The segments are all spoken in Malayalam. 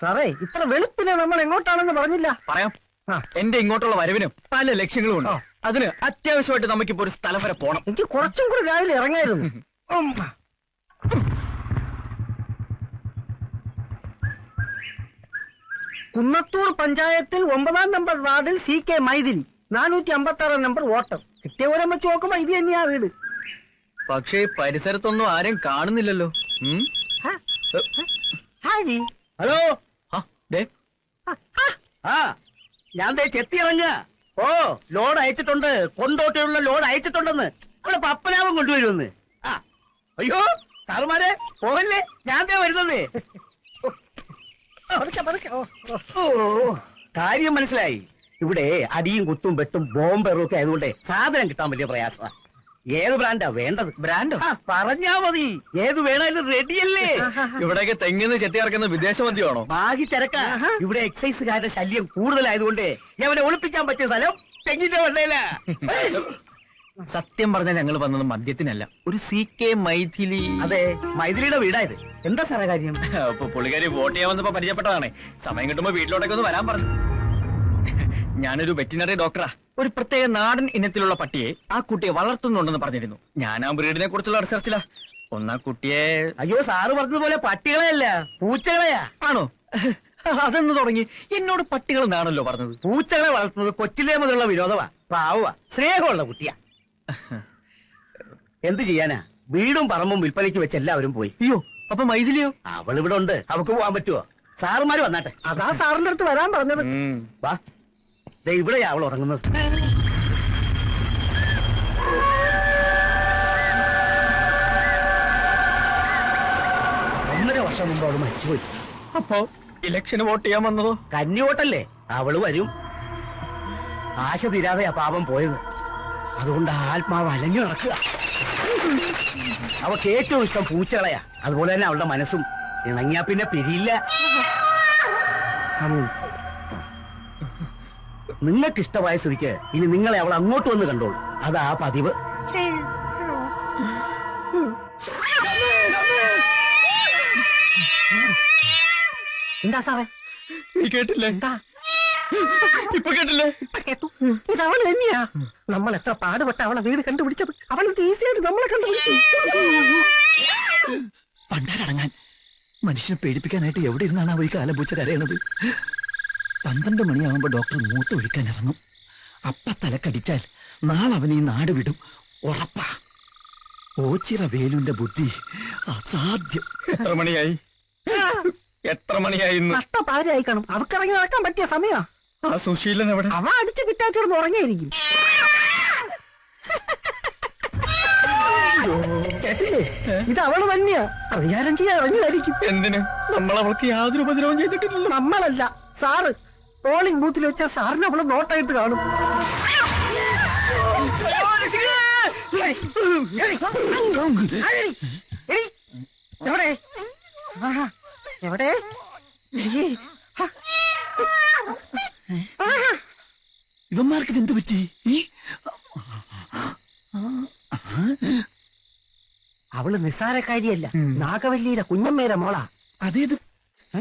സാറേ ഇത്ര വെളുപ്പിനെ നമ്മൾ എങ്ങോട്ടാണെന്ന് പറഞ്ഞില്ല. പറയാം. എന്റെ ഇങ്ങോട്ടുള്ള വരവിനും പല ലക്ഷ്യങ്ങളും ഉണ്ട്. അതിന് അത്യാവശ്യമായിട്ട് നമുക്കിപ്പോ ഒരു സ്ഥലം വരെ പോണം. എനിക്ക് കുറച്ചും കൂടി രാവിലെ ഇറങ്ങായിരുന്നു. കുന്നത്തൂർ പഞ്ചായത്തിൽ ഒമ്പതാം നമ്പർ വാർഡിൽ സി കെ മൈതിരി നാനൂറ്റി അമ്പത്തി ആറാം നമ്പർ വോട്ടർ. കിട്ടിയ ഓരം വെച്ച് നോക്കുമ്പോ ഇത് തന്നെയാ വീട്. പക്ഷേ പരിസരത്തൊന്നും ആരും കാണുന്നില്ലല്ലോ? ഹലോ ആ, ദേ, ആ ഞാൻ ദേ ചെത്തി ഓ ലോഡ് അയച്ചിട്ടുണ്ട്. കൊണ്ടോട്ടിയുള്ള ലോഡ് അയച്ചിട്ടുണ്ടെന്ന്. അവിടെ പപ്പനാവും കൊണ്ടുവരുമെന്ന്. ആ അയ്യോ സാറുമാരെ പോകല്ലേ ഞാൻ ദേ വരുന്നത്. കാര്യം മനസ്സിലായി. ഇവിടെ അടിയും കുത്തും വെട്ടും ബോംബെറും ഒക്കെ ആയതുകൊണ്ട് സാധനം കിട്ടാൻ വലിയ പ്രയാസമാണ് ഏത് ബ്രാൻഡാ വേണ്ടത്? ബ്രാൻഡോ ആ പറഞ്ഞാ മതി. ഏത് വേണാലും റെഡിയല്ലേ ഇവിടെയൊക്കെ തെങ്ങിന്ന് ചെത്തി ഇറക്കുന്ന വിദേശ മദ്യമാണോ? ബാഗി ചരക്ക. ഇവിടെ എക്സൈസുകാരുടെ ശല്യം കൂടുതലായതുകൊണ്ട് അവനെ ഒളിപ്പിക്കാൻ പറ്റിയ സ്ഥലം തെങ്ങിന്റെ വെള്ളയില. സത്യം പറഞ്ഞാൽ ഞങ്ങൾ വന്നത് മദ്യത്തിനല്ല. ഒരു സി കെ മൈഥിലി. അതെ മൈഥിലിയുടെ വീടായത്. എന്താ സാറേ കാര്യം? പുള്ളിക്കാരി വോട്ട് ചെയ്യാൻ വന്നപ്പോ പരിചയപ്പെട്ടതാണ്. സമയം കിട്ടുമ്പോ വീട്ടിലോട്ടൊക്കെ ഒന്ന് വരാൻ പറഞ്ഞു. ഞാനൊരു വെറ്റിനറി ഡോക്ടറാ. ഒരു പ്രത്യേക നാടൻ ഇനത്തിലുള്ള പട്ടിയെ ആ കുട്ടിയെ വളർത്തുന്നുണ്ടെന്ന് പറഞ്ഞിരുന്നു. ഞാൻ ആ ബ്രീഡിനെ കുറിച്ചുള്ള റിസർച്ചിലാ ഒന്നാ കുട്ടിയെ അയ്യോ സാറ് പറഞ്ഞതുപോലെ പട്ടികളെയല്ല പൂച്ചകളെയാ. ആണോ? അതെന്ന് തുടങ്ങി. എന്നോട് പട്ടികൾ എന്നാണല്ലോ പറഞ്ഞത്? പൂച്ചകളെ വളർത്തുന്നത് കൊച്ചിലേ മുതലുള്ള വിനോദമാ പാവുക സ്നേഹമുള്ള കുട്ടിയാ. എന്ത് ചെയ്യാനാ? വീടും പറമ്പും വിൽപ്പനയ്ക്ക് വെച്ച് എല്ലാവരും പോയി. അയ്യോ അപ്പൊ മൈഥിലിയോ? അവൾ ഇവിടെ ഉണ്ട്. അവക്ക് പോവാൻ പറ്റുമോ സാറുമാര് വന്നാട്ടെ. അതാ സാറിന്റെ അടുത്ത് വരാൻ പറഞ്ഞത്. വാ. ഇവിടെയാ അവൾ ഉറങ്ങുന്നത്. ഒന്നര വർഷം മുമ്പ് അവൾ മരിച്ചുപോയി. അപ്പോ ഇലക്ഷന് വോട്ട് ചെയ്യാൻ വന്നതോ? കന്നി വോട്ടല്ലേ? അവൾ വരും. ആശ തീരാതെയാ പാപം പോയത്. അതുകൊണ്ട് ആ ആത്മാവ് അലഞ്ഞു നടക്കുക. അവക്ക് ഏറ്റവും ഇഷ്ടം പൂച്ചകളയാ. അതുപോലെ തന്നെ അവളുടെ മനസ്സും. ഇണങ്ങിയാ പിന്നെ പിരിയില്ല. നിങ്ങൾക്ക് ഇഷ്ടമായ സ്ഥിതിക്ക് ഇനി നിങ്ങളെ അവൾ അങ്ങോട്ട് വന്ന് കണ്ടോളൂ. അതാ പതിവ്. എന്താ സാറേ? നീ കേട്ടില്ലേ? എന്താ? ഇപ്പൊ കേട്ടില്ലേ? കേട്ടു. ഇത് അവൾ തന്നെയാ. നമ്മൾ എത്ര പാടുപെട്ട അവളെ വീട് കണ്ടുപിടിച്ചത്. അവൾ ഈസിയായിട്ട് നമ്മളെ കണ്ടുപിടിച്ചു. പണ്ടാരടങ്ങാൻ മനുഷ്യനെ പേടിപ്പിക്കാനായിട്ട് എവിടെ ഇരുന്നാണ് ഈ കാലപൂച്ച കരയണത്? പന്ത്രണ്ട് മണിയാവുമ്പോ ഡോക്ടർ മൂത്ത് ഒഴിക്കാൻ ഇറങ്ങും അപ്പ തലക്കടിച്ചാൽ നാളെ അവൻ ഈ നാട് വിടും. ഉറപ്പാ. ഓച്ചിറ വേലുന്റെ ബുദ്ധി അസാധ്യം. എത്ര മണിയായി? എത്ര മണിയായി നഷ്ടപാരായി കാണും. അവക്കിറങ്ങി നടക്കാൻ പറ്റിയ സമയാ. ആ സുശീലൻ എവിടെ? അവ അടിച്ചു പിറ്റാച്ചിടന്ന് ഉറങ്ങിയിരിക്കും. കേട്ടില്ലേ? ഇത് അവൾ തന്നെയാ. പ്രതികാരം ചെയ്യാൻ ഇറങ്ങിയായിരിക്കും എന്തിന്? നമ്മൾ അവൾക്ക് യാതൊരു ഉപദ്രവം ചെയ്തിട്ടില്ല നമ്മളല്ല. സാറ്. പോളിംഗ് ബൂത്തിൽ വെച്ച സാറിന് അവളെ നോട്ടായിട്ട് കാണും. എവിടെ? എവിടെ? ഇവന്മാർക്ക് ഇതെന്ത് പറ്റി? അവൾ നിസ്സാരക്കാരിയല്ല. നാഗവല്ലിയുടെ കുഞ്ഞമ്മേരെ മോളാ. അതേത്? ഏ?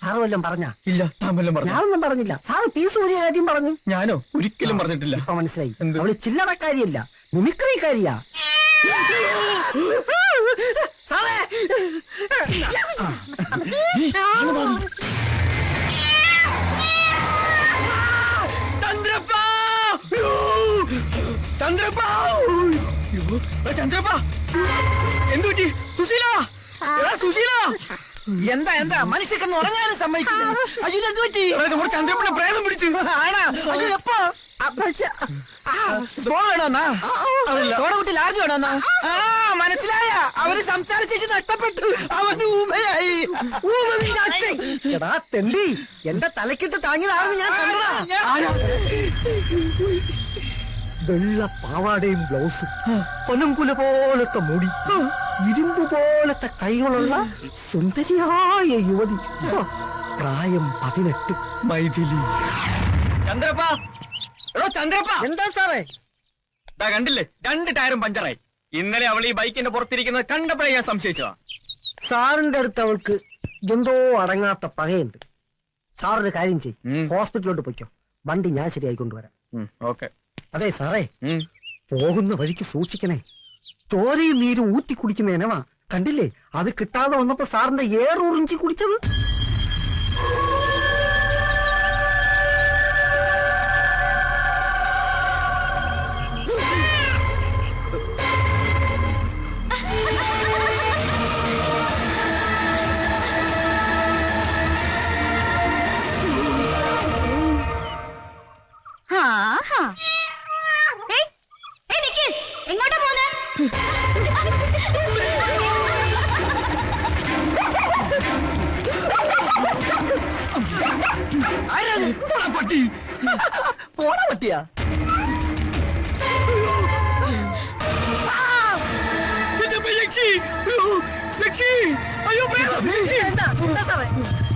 സാറ് വല്ലതും പറഞ്ഞ? ഇല്ല താൻ വല്ലതും പറഞ്ഞു? ഞാനൊന്നും പറഞ്ഞില്ല. സാറ് പി സൂര്യ കാര്യം പറഞ്ഞു. ഞാനോ? ഒരിക്കലും പറഞ്ഞിട്ടില്ല. ഇപ്പൊ മനസ്സിലായി. എന്ത്? അവൾ ചില്ലറക്കാരിയല്ല മിമിക്രിക്കാരിയാ. സാറേ! ആൾ മാറി. ചന്ദ്രപ്പ! ചന്ദ്രപ്പ! ചന്ദ്രപ്പ! എന്തു പറ്റി സുശീല! എടാ, സുശീല! എന്താ എന്താ? മനുഷ്യക്കെന്ന് ഉറങ്ങാനും സമ്മതിക്കില്ല. അയ്യോ എന്ത് പറ്റി? നമ്മുടെ ചന്ദ്രപ്പനെ പ്രേതം പിടിച്ചു. ആണാ. അയ്യോ എപ്പോ? ലാർജ് വേണോന്നാ ആ മനസ്സിലായ. അവർ സംസാരിച്ചു നഷ്ടപ്പെട്ടു. അവന് ഊമയായി. എടാ തെണ്ടി. എന്റെ തലക്കിട്ട് താങ്ങിയതാണെന്ന് ഞാൻ കണ്ടതാ. വെള്ള പാവാടയും ബ്ലൗസും. പനങ്കുല പോലത്തെ മുടി. ഇരുമ്പ് പോലത്തെ കൈകളുള്ള സുന്ദരിയായ യുവതി. പ്രായം പതിനെട്ട്. മൈഥിലി. ചന്ദ്രപ്പ. എടോ ചന്ദ്രപ്പ. എന്താ സാറേ? കണ്ടില്ലേ? രണ്ട് ടയറും പഞ്ചറായി. ഇന്നലെ അവൾ ഈ ബൈക്കിന്റെ പുറത്തിരിക്കുന്നത് കണ്ടപ്പോഴേ ഞാൻ സംശയിച്ചതാ. സാറിന്റെ അടുത്ത് അവൾക്ക് എന്തോ അടങ്ങാത്ത പകയുണ്ട്. സാറൊരു കാര്യം ചെയ്യും. ഹോസ്പിറ്റലിലോട്ട് പൊയ്ക്കോ. വണ്ടി ഞാൻ ശരിയായി കൊണ്ടുവരാം. ഓക്കെ. അതെ സാറേ. പോകുന്ന വഴിക്ക് സൂക്ഷിക്കണേ. ചോരയും നീരും ഊറ്റി കുടിക്കുന്ന ഇനവാ. കണ്ടില്ലേ? അത് കിട്ടാതെ വന്നപ്പോ സാറിന്റെ ഏറുറിഞ്ചി കുടിച്ചത്? ആഹാ. പട്ടി പോണ പട്ടിയാ.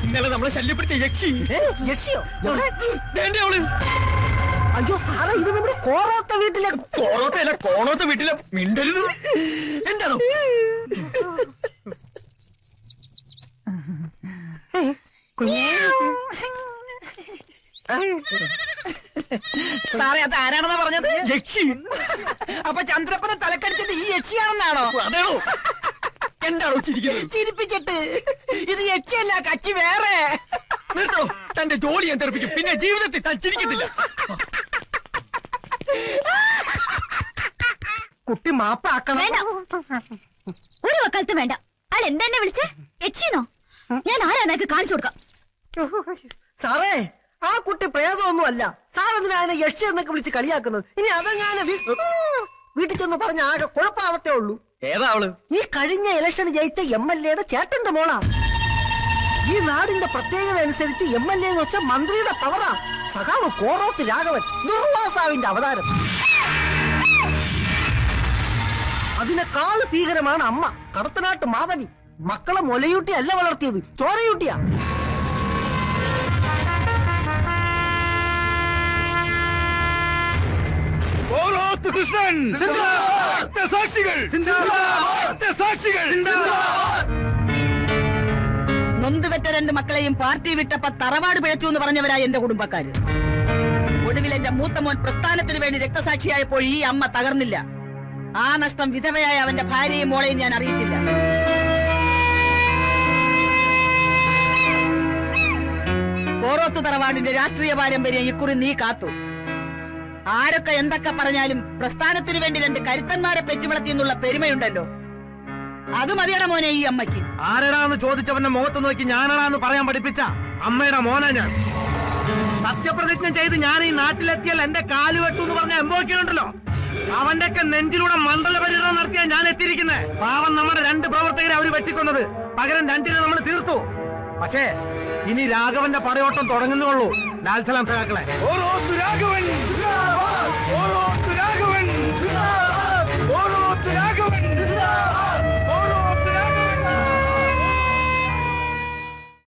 ഇന്നലെ നമ്മളെ ശല്യപ്പെടുത്തിയ യക്ഷി. യക്ഷിയോ? എവിടെ? വേണ്ടേ അവൾ? അയ്യോ സാറേ ഇത് നമ്മുടെ കോറോത്ത വീട്ടിലെ കോണോത്തെ അല്ല കോണോത്തെ വീട്ടിലെ മിണ്ടരുത്. എന്താണോ? സാറേ അത് ആരാണെന്നാ പറഞ്ഞത്? യക്ഷി. അപ്പൊ ചന്ദ്രപ്പനെ തലക്കടിച്ചത് ഈ യക്ഷിയാണെന്നാണോ? അതാണോ എന്താണോ ചിരിക്കുന്നത്? ചിരിപ്പിച്ചിട്ട് ഇത് യക്ഷിയല്ല കച്ചി വേറെ. നിർത്തണോ തന്റെ ജോലി ഞാൻ തെറിപ്പിക്കും. പിന്നെ ജീവിതത്തിൽ താൻ ചിരിക്കത്തില്ല. കുട്ടി മാപ്പാക്കണം. വേണ്ട. ഒരു വക്കാലത്ത് വേണ്ട. അയാൾ എന്തെന്നെ വിളിച്ചേ? യക്ഷിന്നോ? ഞാൻ ആരാന്നൊക്കെ കാണിച്ചു കൊടുക്കാം? സാറേ ആ കുട്ടി പ്രേതമൊന്നും അല്ല സാറെന്തിനാ അതിനെ യക്ഷ എന്നൊക്കെ വിളിച്ച് കളിയാക്കുന്നത്? ഇനി അതങ്ങനെ വീട്ടിൽ ചെന്ന് പറഞ്ഞ ആകെ കുഴപ്പാവത്തേ ഉള്ളൂ. ഏതാവൾ ഈ കഴിഞ്ഞ ഇലക്ഷൻ ജയിച്ച എം എൽ എയുടെ ചേട്ടന്റെ മോളാ. ഈ നാടിന്റെ പ്രത്യേകത അനുസരിച്ച് എം എൽ എ എന്ന് വെച്ച മന്ത്രിയുടെ പവറാ. സഖാവ് കോറോത്ത് രാഘവൻ ദുർവാസാവിന്റെ അവതാരം. അതിനെ അതിനേക്കാൾ ഭീകരമാണ് അമ്മ. കടത്തനാട്ട് മാധവി. മക്കളെ മുലയൂട്ടി അല്ല വളർത്തിയത് ചോരയൂട്ടിയാ. കൃഷ്ണൻ. സാക്ഷികൾ സാക്ഷികൾ നൊന്തുവെറ്റ രണ്ട് മക്കളെയും പാർട്ടി വിട്ടപ്പ തറവാട് പിഴച്ചു എന്ന് പറഞ്ഞവരാ എന്റെ കുടുംബക്കാര്. ഒടുവിൽ എന്റെ മൂത്ത മോൻ പ്രസ്ഥാനത്തിന് വേണ്ടി രക്തസാക്ഷിയായപ്പോൾ ഈ അമ്മ തകർന്നില്ല. ആ നഷ്ടം വിധവയായ അവന്റെ ഭാര്യയും മോളെയും ഞാൻ അറിയിച്ചില്ല. കോറോത്ത് തറവാടിന്റെ രാഷ്ട്രീയ പാരമ്പര്യം ഇക്കുറി നീ കാത്തു. ആരൊക്കെ എന്തൊക്കെ പറഞ്ഞാലും പ്രസ്ഥാനത്തിനു വേണ്ടി രണ്ട് കരുത്തന്മാരെ പെറ്റുവളർത്തി എന്നുള്ള പെരുമയുണ്ടല്ലോ. അത് മതിയട മോനെ ഈ അമ്മയ്ക്ക്. ആരടാന്ന് ചോദിച്ചവന്റെ മുഖത്ത് നോക്കി ഞാനടാന്ന് പറയാൻ പഠിപ്പിച്ച അമ്മയുടെ മോനാ ഞാൻ. സത്യപ്രതിജ്ഞ ചെയ്ത് ഞാൻ ഈ നാട്ടിലെത്തിയാൽ എന്റെ കാൽ വെട്ടു എന്ന് പറഞ്ഞ എംബോക്കിയുണ്ടല്ലോ അവന്റെ ഒക്കെ നെഞ്ചിലൂടെ മണ്ഡല പര്യടനം നടത്തിയാ ഞാൻ എത്തിയിരിക്കുന്നത് പാവം നമ്മുടെ രണ്ട് പ്രവർത്തകരെ അവർ വെട്ടിക്കൊന്നത്. പകരം രണ്ടിനെ നമ്മൾ തീർത്തു. പക്ഷേ ഇനി രാഘവന്റെ പടയോട്ടം തുടങ്ങുന്നുള്ളൂ. ലാൽ ഓരോ സഹാക്കളെ ഓരോ രാഘവൻ ഓരോ രാഘവൻ.